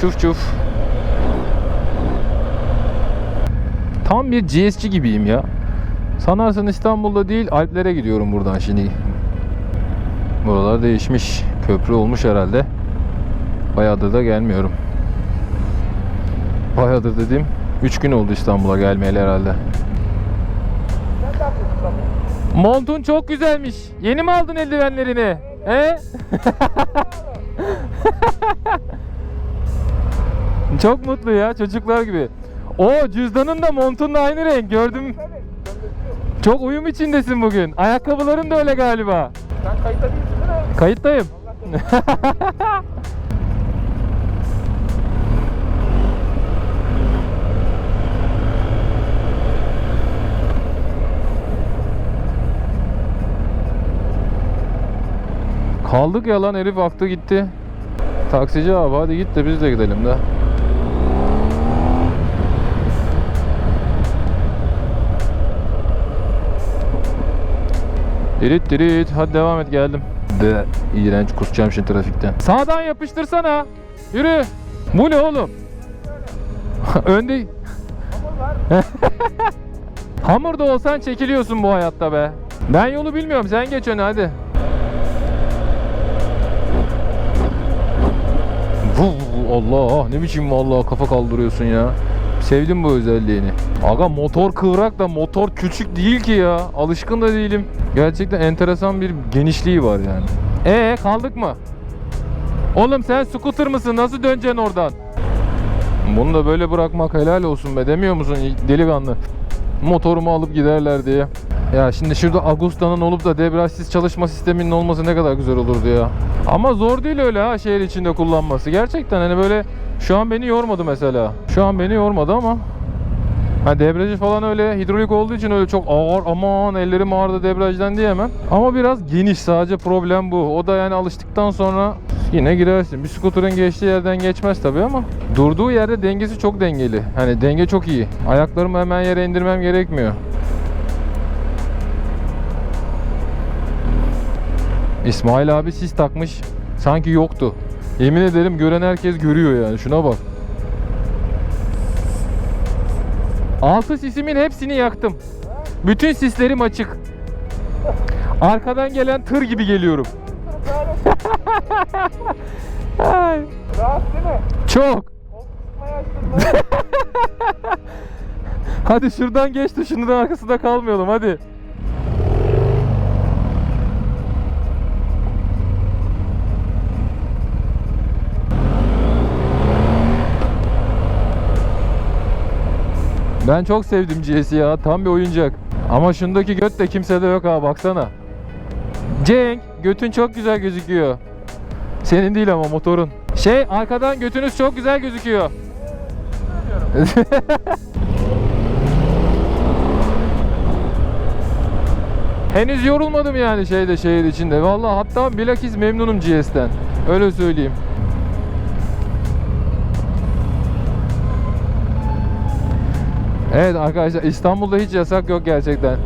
Çuf çuf. Tam bir GS'ci gibiyim ya. Sanarsın İstanbul'da değil Alplere gidiyorum buradan şimdi. Buralar değişmiş. Köprü olmuş herhalde. Bayağıdır da gelmiyorum. Bayağıdır dediğim 3 gün oldu İstanbul'a gelmeyeli herhalde. Montun çok güzelmiş. Yeni mi aldın eldivenlerini? He? çok mutlu ya çocuklar gibi. O cüzdanın da montun da aynı renk gördüm. Çok uyum içindesin bugün. Ayakkabıların da öyle galiba. Sen kayıtta değilsin değil mi? Kayıttayım. Kaldık ya lan herif aktı gitti. Taksici abi hadi git de biz de gidelim de. Dirit dirit hadi devam et geldim. De iğrenç kusacağım şimdi trafikten. Sağdan yapıştırsana. Yürü. Bu ne oğlum? Önde. Hamurda olsan çekiliyorsun bu hayatta be. Ben yolu bilmiyorum sen geç öne hadi. Allah ne biçim vallahi kafa kaldırıyorsun ya. Sevdim bu özelliğini. Aga motor kıvrak da motor küçük değil ki ya. Alışkın da değilim. Gerçekten enteresan bir genişliği var yani. Ee kaldık mı? Oğlum sen scooter mısın? Nasıl döneceksin oradan? Bunu da böyle bırakmak helal olsun be demiyor musun delikanlı? Motorumu alıp giderler diye. Ya şimdi şurada Agusta'nın olup da debriyajsız çalışma sisteminin olması ne kadar güzel olurdu ya. Ama zor değil öyle ha şehir içinde kullanması. Gerçekten hani böyle şu an beni yormadı mesela. Şu an beni yormadı ama Ha debriyajı falan öyle hidrolik olduğu için öyle çok ağır aman ellerim ağrıdı debriyajdan diyemem. Ama biraz geniş sadece problem bu. O da yani alıştıktan sonra yine girersin. Bir skuterın geçtiği yerden geçmez tabii ama durduğu yerde dengesi çok dengeli. Hani denge çok iyi. Ayaklarımı hemen yere indirmem gerekmiyor. İsmail abi sis takmış. Sanki yoktu. Yemin ederim gören herkes görüyor yani. Şuna bak. Altı sisimin hepsini yaktım. Bütün sislerim açık. Arkadan gelen tır gibi geliyorum. Rahat değil mi? çok. Hadi şuradan geç de şunun arkasında kalmayalım hadi. Ben çok sevdim GS'i ya. Tam bir oyuncak. Ama şundaki göt de kimsede yok ha baksana. Cenk götün çok güzel gözüküyor. Senin değil ama motorun. Şey arkadan götünüz çok güzel gözüküyor. Henüz yorulmadım yani şeyde şehir içinde. Vallahi hatta bilakis memnunum GS'ten. Öyle söyleyeyim. Evet arkadaşlar İstanbul'da hiç yasak yok gerçekten.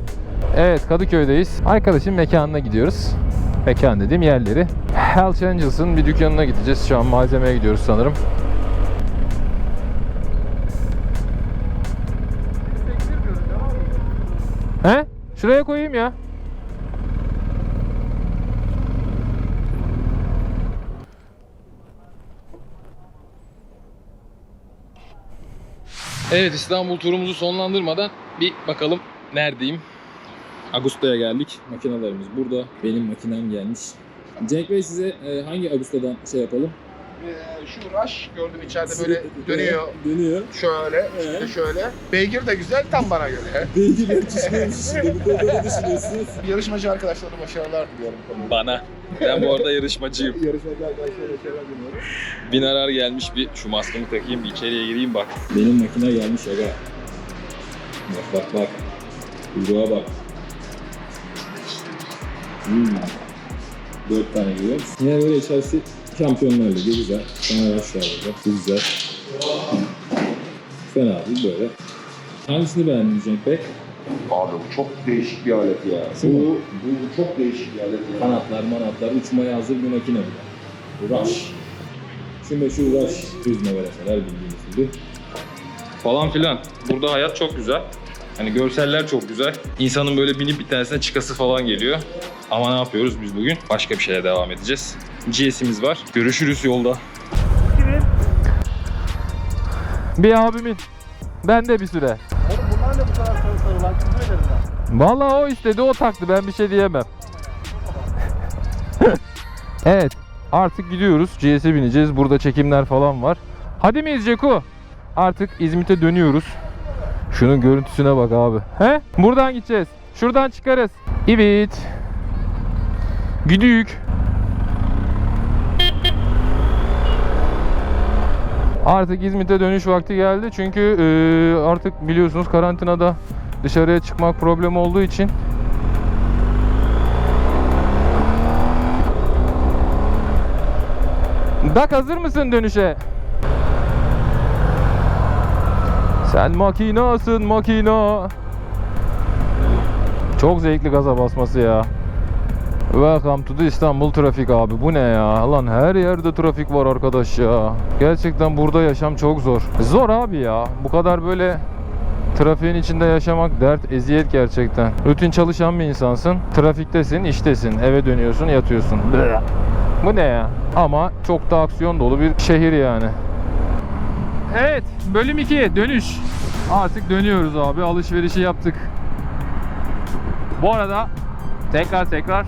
evet Kadıköy'deyiz. Arkadaşın mekanına gidiyoruz. Mekan dediğim yerleri. Hells Angels'ın bir dükkanına gideceğiz. Şu an malzemeye gidiyoruz sanırım. He? Şuraya koyayım ya. Evet İstanbul turumuzu sonlandırmadan bir bakalım neredeyim. Agusta'ya geldik. Makinalarımız burada. Benim makinem gelmiş. Cenk Bey size e, hangi Agusta'dan şey yapalım? Ee, şu rush gördüm içeride böyle dönüyor. Dönüyor. Şöyle, Evet. üstte şöyle. Beygir de güzel, tam bana göre. Beygir konuda ne düşünüyorsunuz? Yarışmacı arkadaşlarıma başarılar diliyorum. Bana. Ben bu arada yarışmacıyım. Yarışmacı arkadaşlara başarılar diliyorum. Bin arar gelmiş bir şu maskemi takayım bir içeriye gireyim bak. Benim makine gelmiş aga. Bak bak bak. Kuyruğa bak. Hmm. Dört tane giriyor. Yine böyle içerisi şampiyonlar ligi güzel. Burada. Bu güzel. Fena değil böyle. Hangisini beğendin Cenk Bey? Abi bu çok değişik bir alet ya. Mu? Bu, bu çok değişik bir alet ya. Kanatlar manatlar uçmaya hazır bir makine bu. Bu rush. Şu meşhur Rush yüzme vereseler bildiğiniz gibi. Falan filan. Burada hayat çok güzel. Hani görseller çok güzel. İnsanın böyle binip bir tanesine çıkası falan geliyor. Ama ne yapıyoruz biz bugün? Başka bir şeye devam edeceğiz. GS'imiz var. Görüşürüz yolda. Bir abimin. Ben de bir süre. Oğlum bunlar ne bu kadar sarı sarı lan? Kim ellerinden? Vallahi o istedi o taktı ben bir şey diyemem. evet artık gidiyoruz GS'e bineceğiz burada çekimler falan var. Hadi miyiz Ceku? Artık İzmit'e dönüyoruz. Şunun görüntüsüne bak abi. He? Buradan gideceğiz. Şuradan çıkarız. Evet. Gidiyoruz. Artık İzmit'e dönüş vakti geldi çünkü eee, artık biliyorsunuz karantinada dışarıya çıkmak problem olduğu için Dak hazır mısın dönüşe? Sen makinasın makina. Çok zevkli gaza basması ya. Welcome to the İstanbul trafik abi. Bu ne ya? Lan her yerde trafik var arkadaş ya. Gerçekten burada yaşam çok zor. Zor abi ya. Bu kadar böyle trafiğin içinde yaşamak dert, eziyet gerçekten. Rutin çalışan bir insansın. Trafiktesin, iştesin. Eve dönüyorsun, yatıyorsun. Bu ne ya? Ama çok da aksiyon dolu bir şehir yani. Evet, bölüm 2 dönüş. Artık dönüyoruz abi. Alışverişi yaptık. Bu arada tekrar tekrar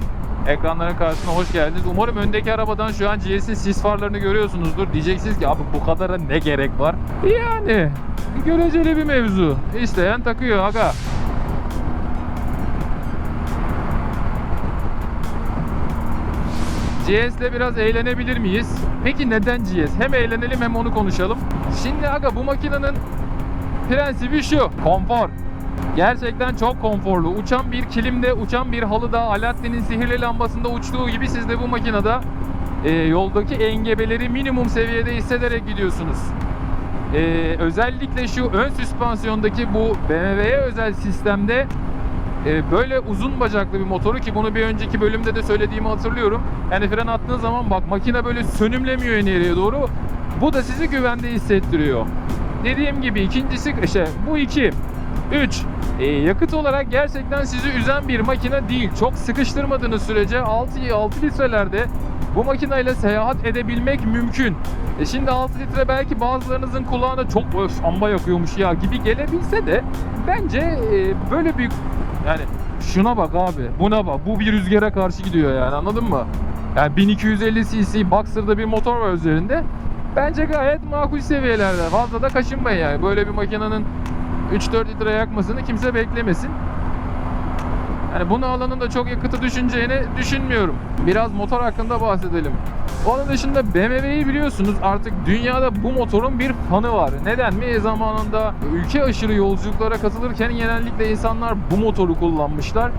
ekranların karşısına hoş geldiniz. Umarım öndeki arabadan şu an GS'in sis farlarını görüyorsunuzdur. Diyeceksiniz ki abi bu kadara ne gerek var? Yani göreceli bir mevzu. İsteyen takıyor aga. GS'le biraz eğlenebilir miyiz? Peki neden GS? Hem eğlenelim hem onu konuşalım. Şimdi aga bu makinenin prensibi şu. Konfor. Gerçekten çok konforlu. Uçan bir kilimde, uçan bir halıda, Alaaddin'in sihirli lambasında uçtuğu gibi siz de bu makinede e, yoldaki engebeleri minimum seviyede hissederek gidiyorsunuz. E, özellikle şu ön süspansiyondaki bu BMW'ye özel sistemde e, böyle uzun bacaklı bir motoru ki bunu bir önceki bölümde de söylediğimi hatırlıyorum. Yani fren attığın zaman bak makine böyle sönümlemiyor ileriye doğru. Bu da sizi güvende hissettiriyor. Dediğim gibi ikincisi işte bu iki. 3. yakıt olarak gerçekten sizi üzen bir makine değil. Çok sıkıştırmadığınız sürece 6, 6 litrelerde bu makineyle seyahat edebilmek mümkün. E şimdi 6 litre belki bazılarınızın kulağına çok öf amba yakıyormuş ya gibi gelebilse de bence e, böyle büyük yani şuna bak abi buna bak bu bir rüzgara karşı gidiyor yani anladın mı? Yani 1250 cc Boxer'da bir motor var üzerinde. Bence gayet makul seviyelerde. Fazla da kaşınmayın yani. Böyle bir makinenin 3-4 litre yakmasını kimse beklemesin. Yani bunu alanın da çok yakıtı düşüneceğini düşünmüyorum. Biraz motor hakkında bahsedelim. Onun dışında BMW'yi biliyorsunuz artık dünyada bu motorun bir fanı var. Neden mi? Zamanında ülke aşırı yolculuklara katılırken genellikle insanlar bu motoru kullanmışlar.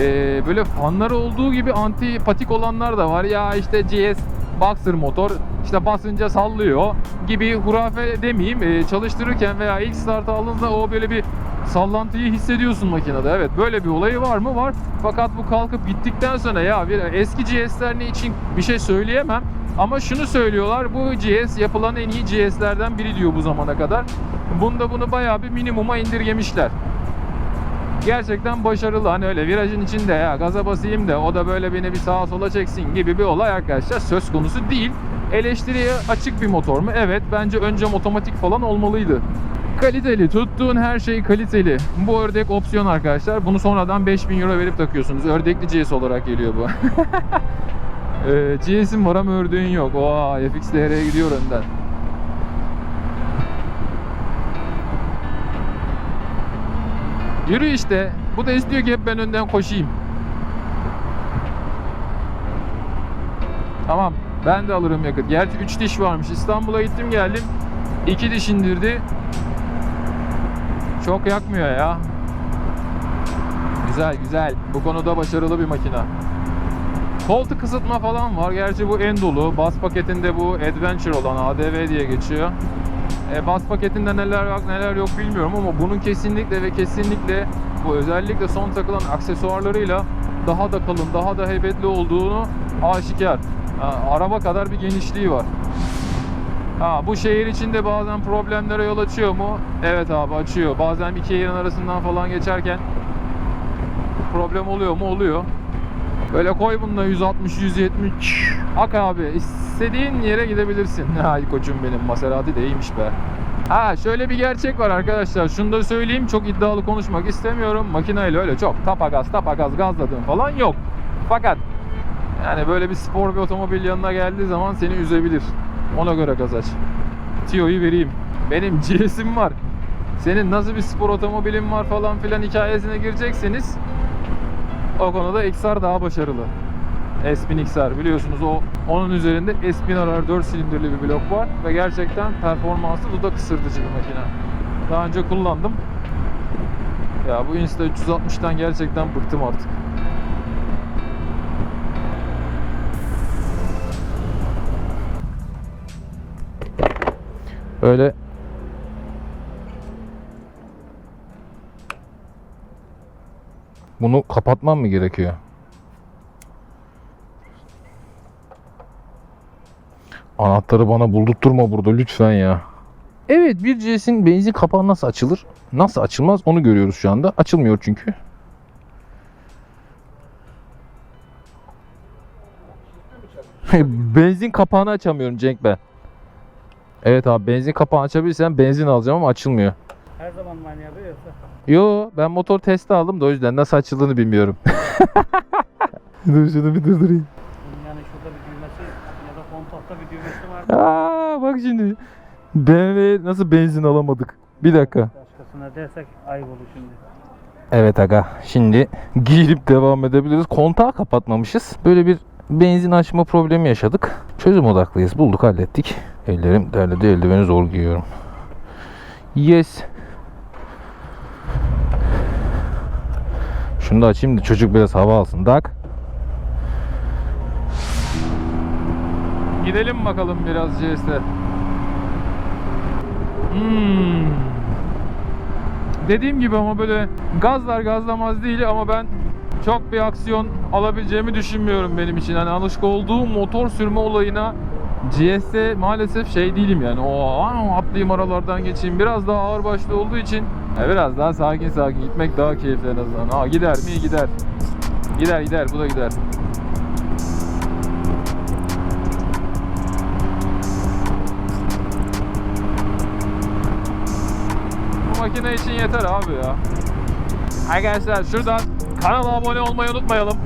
Ee, böyle fanları olduğu gibi antipatik olanlar da var. Ya işte GS Boxer motor işte basınca sallıyor gibi hurafe demeyeyim e, çalıştırırken veya ilk start aldığınızda o böyle bir sallantıyı hissediyorsun makinede. Evet böyle bir olayı var mı? Var. Fakat bu kalkıp gittikten sonra ya bir eski GS'ler için bir şey söyleyemem. Ama şunu söylüyorlar bu GS yapılan en iyi GS'lerden biri diyor bu zamana kadar. Bunda bunu bayağı bir minimuma indirgemişler gerçekten başarılı. Hani öyle virajın içinde ya gaza basayım da o da böyle beni bir sağa sola çeksin gibi bir olay arkadaşlar söz konusu değil. Eleştiriye açık bir motor mu? Evet. Bence önce otomatik falan olmalıydı. Kaliteli. Tuttuğun her şey kaliteli. Bu ördek opsiyon arkadaşlar. Bunu sonradan 5000 euro verip takıyorsunuz. Ördekli GS olarak geliyor bu. ee, GS'in var ama ördeğin yok. Oha FXDR'ye gidiyor önden. Yürü işte. Bu da istiyor ki hep ben önden koşayım. Tamam. Ben de alırım yakıt. Gerçi 3 diş varmış. İstanbul'a gittim geldim. 2 diş indirdi. Çok yakmıyor ya. Güzel güzel. Bu konuda başarılı bir makina. Koltuk ısıtma falan var. Gerçi bu en dolu. Bas paketinde bu Adventure olan ADV diye geçiyor. E, bas paketinde neler var neler yok bilmiyorum ama bunun kesinlikle ve kesinlikle bu özellikle son takılan aksesuarlarıyla daha da kalın, daha da heybetli olduğunu aşikar. Ha, araba kadar bir genişliği var. Ha bu şehir içinde bazen problemlere yol açıyor mu? Evet abi açıyor. Bazen iki yerin arasından falan geçerken problem oluyor mu? Oluyor. Böyle koy bununla 160 170. Ak abi istediğin yere gidebilirsin. Ay koçum benim Maserati de iyiymiş be. Ha şöyle bir gerçek var arkadaşlar. Şunu da söyleyeyim. Çok iddialı konuşmak istemiyorum. Makineyle öyle çok tapagaz tapagaz gazladığın falan yok. Fakat yani böyle bir spor bir otomobil yanına geldiği zaman seni üzebilir. Ona göre gaz aç. Tiyo'yu vereyim. Benim GS'im var. Senin nasıl bir spor otomobilin var falan filan hikayesine girecekseniz o konuda XR daha başarılı. S1000 XR biliyorsunuz o onun üzerinde S1000 RR 4 silindirli bir blok var ve gerçekten performanslı dudak ısırtıcı bir makine. Daha önce kullandım. Ya bu Insta 360'tan gerçekten bıktım artık. Öyle Bunu kapatmam mı gerekiyor? Anahtarı bana buldurtturma burada lütfen ya. Evet bir CS'in benzin kapağı nasıl açılır? Nasıl açılmaz onu görüyoruz şu anda. Açılmıyor çünkü. benzin kapağını açamıyorum Cenk ben. Evet abi benzin kapağını açabilirsem benzin alacağım ama açılmıyor. Her zaman mı aynı yoksa? Yo ben motor testi aldım da o yüzden nasıl açıldığını bilmiyorum. Dur şunu bir durdurayım. Bunun yani şurada bir düğmesi ya da kontakta bir düğmesi var. Aa bak şimdi. BMW nasıl benzin alamadık? Bir dakika. Başkasına dersek ayıp olur şimdi. Evet aga. Şimdi girip devam edebiliriz. Kontağı kapatmamışız. Böyle bir benzin açma problemi yaşadık. Çözüm odaklıyız. Bulduk hallettik. Ellerim derledi. Eldiveni zor giyiyorum. Yes. Şunu da açayım da çocuk biraz hava alsın. Dak. Gidelim bakalım biraz CS'de. Hmm. Dediğim gibi ama böyle gazlar gazlamaz değil ama ben çok bir aksiyon alabileceğimi düşünmüyorum benim için. Hani alışık olduğum motor sürme olayına GS'de maalesef şey değilim yani. O atlayayım aralardan geçeyim. Biraz daha ağır başlı olduğu için ya biraz daha sakin sakin gitmek daha keyifli en azından. Ha gider mi? Gider. Gider gider bu da gider. Makine için yeter abi ya. Arkadaşlar şuradan kanala abone olmayı unutmayalım.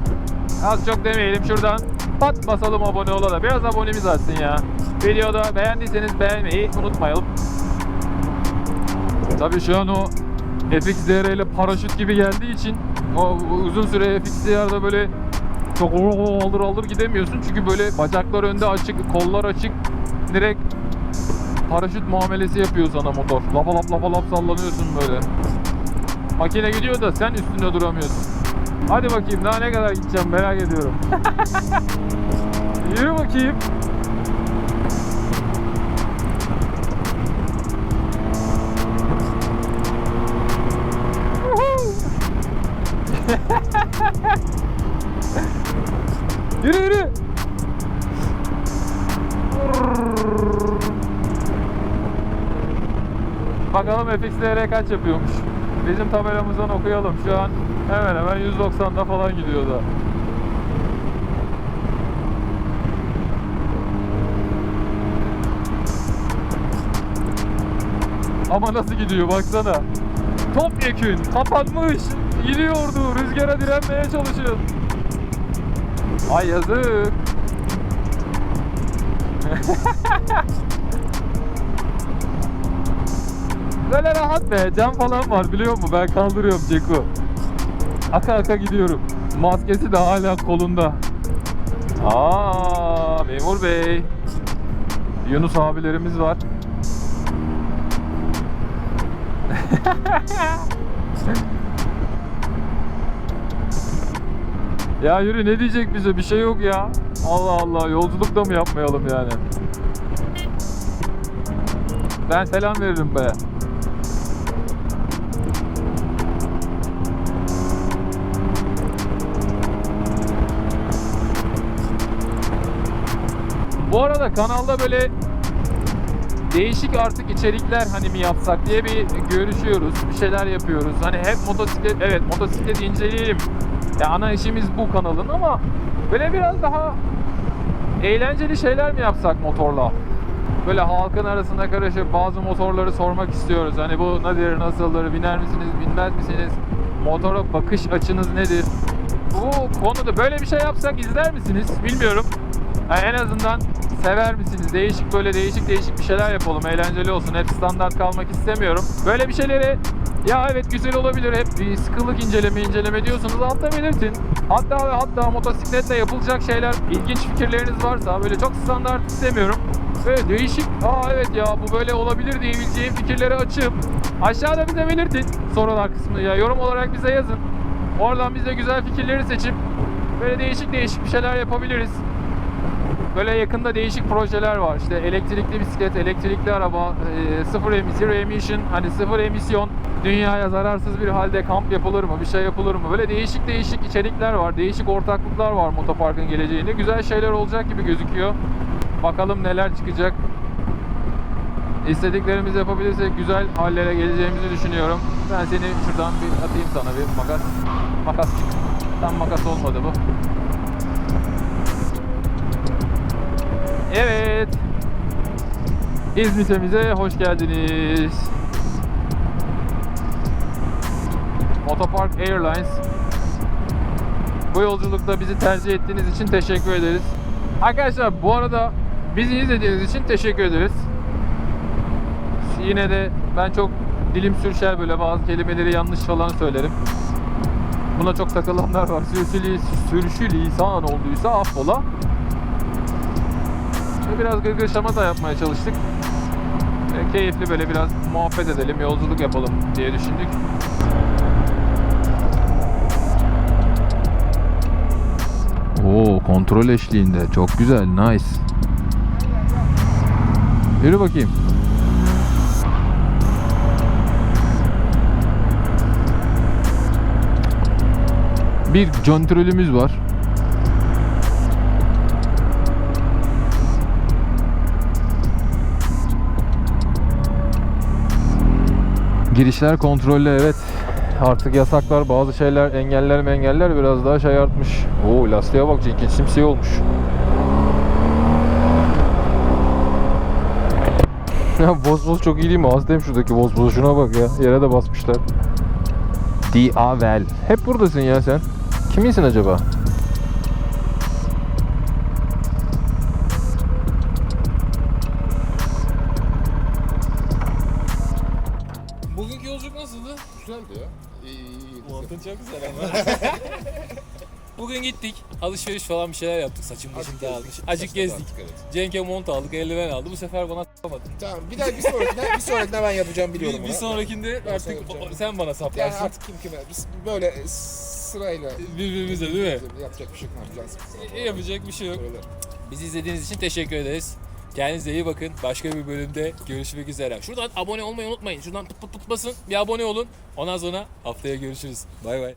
Az çok demeyelim şuradan. Pat basalım abone olana. Biraz abonemiz artsın ya. Videoda beğendiyseniz beğenmeyi unutmayalım. Tabii şu an o FXDR ile paraşüt gibi geldiği için o uzun süre FXDR'da böyle çok aldır aldır gidemiyorsun. Çünkü böyle bacaklar önde açık, kollar açık. Direkt paraşüt muamelesi yapıyor sana motor. Lapa lap lapa lap sallanıyorsun böyle. Makine gidiyor da sen üstünde duramıyorsun. Hadi bakayım daha ne kadar gideceğim merak ediyorum. Yürü bakayım. Bakalım FXDR kaç yapıyormuş. Bizim tabelamızdan okuyalım. Şu an hemen hemen 190'da falan gidiyor da. Ama nasıl gidiyor baksana. Topyekün kapanmış. Gidiyordu. Rüzgara direnmeye çalışın. Ay yazık. Böyle rahat be. Cam falan var biliyor musun? Ben kaldırıyorum Ceko. Aka aka gidiyorum. Maskesi de hala kolunda. Aa, memur bey. Yunus abilerimiz var. ya yürü ne diyecek bize bir şey yok ya. Allah Allah yolculuk da mı yapmayalım yani? Ben selam veririm be. Kanalda böyle değişik artık içerikler hani mi yapsak diye bir görüşüyoruz. Bir şeyler yapıyoruz. Hani hep motosiklet evet motosiklet inceleyelim. Ya ana işimiz bu kanalın ama böyle biraz daha eğlenceli şeyler mi yapsak motorla? Böyle halkın arasında karışıp bazı motorları sormak istiyoruz. Hani bu nedir, nasıldır, biner misiniz, binmez misiniz? Motora bakış açınız nedir? Bu konuda böyle bir şey yapsak izler misiniz? Bilmiyorum. Yani en azından sever misiniz? Değişik böyle değişik değişik bir şeyler yapalım. Eğlenceli olsun. Hep standart kalmak istemiyorum. Böyle bir şeyleri ya evet güzel olabilir. Hep bir sıkılık inceleme inceleme diyorsunuz. Altta belirtin. Hatta ve hatta motosikletle yapılacak şeyler, ilginç fikirleriniz varsa böyle çok standart istemiyorum. Böyle değişik, aa evet ya bu böyle olabilir diyebileceğim fikirleri açıp aşağıda bize belirtin sorular kısmında ya yorum olarak bize yazın. Oradan biz de güzel fikirleri seçip böyle değişik değişik bir şeyler yapabiliriz. Böyle yakında değişik projeler var. İşte elektrikli bisiklet, elektrikli araba, e, sıfır emi- zero emission, hani sıfır emisyon, dünyaya zararsız bir halde kamp yapılır mı, bir şey yapılır mı? Böyle değişik değişik içerikler var, değişik ortaklıklar var Motopark'ın geleceğinde. Güzel şeyler olacak gibi gözüküyor. Bakalım neler çıkacak. İstediklerimizi yapabilirsek güzel hallere geleceğimizi düşünüyorum. Ben seni şuradan bir atayım sana bir makas. Makas. Tam makas olmadı bu. Evet. İzmit'imize hoş geldiniz. Motopark Airlines. Bu yolculukta bizi tercih ettiğiniz için teşekkür ederiz. Arkadaşlar bu arada bizi izlediğiniz için teşekkür ederiz. Yine de ben çok dilim sürüşer böyle bazı kelimeleri yanlış falan söylerim. Buna çok takılanlar var. Sürüşü, sürüşü lisan olduysa affola. Ve Biraz gırgırşama da yapmaya çalıştık. E, keyifli böyle biraz muhabbet edelim, yolculuk yapalım diye düşündük. Oo, kontrol eşliğinde. Çok güzel, nice. Yürü bakayım. Bir kontrolümüz var. Girişler kontrollü evet. Artık yasaklar, bazı şeyler, engeller engeller biraz daha şey artmış. Oo lastiğe bak Cenk'in simsiyah olmuş. Ya boz çok iyi değil mi? Hastayım şuradaki boz boz. Şuna bak ya. Yere de basmışlar. Diavel. Hep buradasın ya sen. Kiminsin acaba? Yolculuk nasıldı? Güzeldi ya. İyi, iyi, iyi. Montun çok güzel ama. Bugün gittik. Alışveriş falan bir şeyler yaptık. Saçım başım dağılmış. gezdik. Acık gezdik. Cenk'e mont aldık, eldiven aldı. Bu sefer bana s**madı. Tamam bir daha bir sonrakine, bir sonrakine ben yapacağım biliyorum Bir, bir onu. sonrakinde Ben artık yapacağım. o- sen bana Yani saplarsın. artık kim kime biz böyle sırayla Birbirimize değil mi? yapacak bir şey yok. ne yapacağız? Yapacak bir şey yok. Bizi izlediğiniz için teşekkür ederiz. Kendinize iyi bakın. Başka bir bölümde görüşmek üzere. Şuradan abone olmayı unutmayın. Şuradan pıt pıt pıt. Bir abone olun. Ondan sonra haftaya görüşürüz. Bay bay.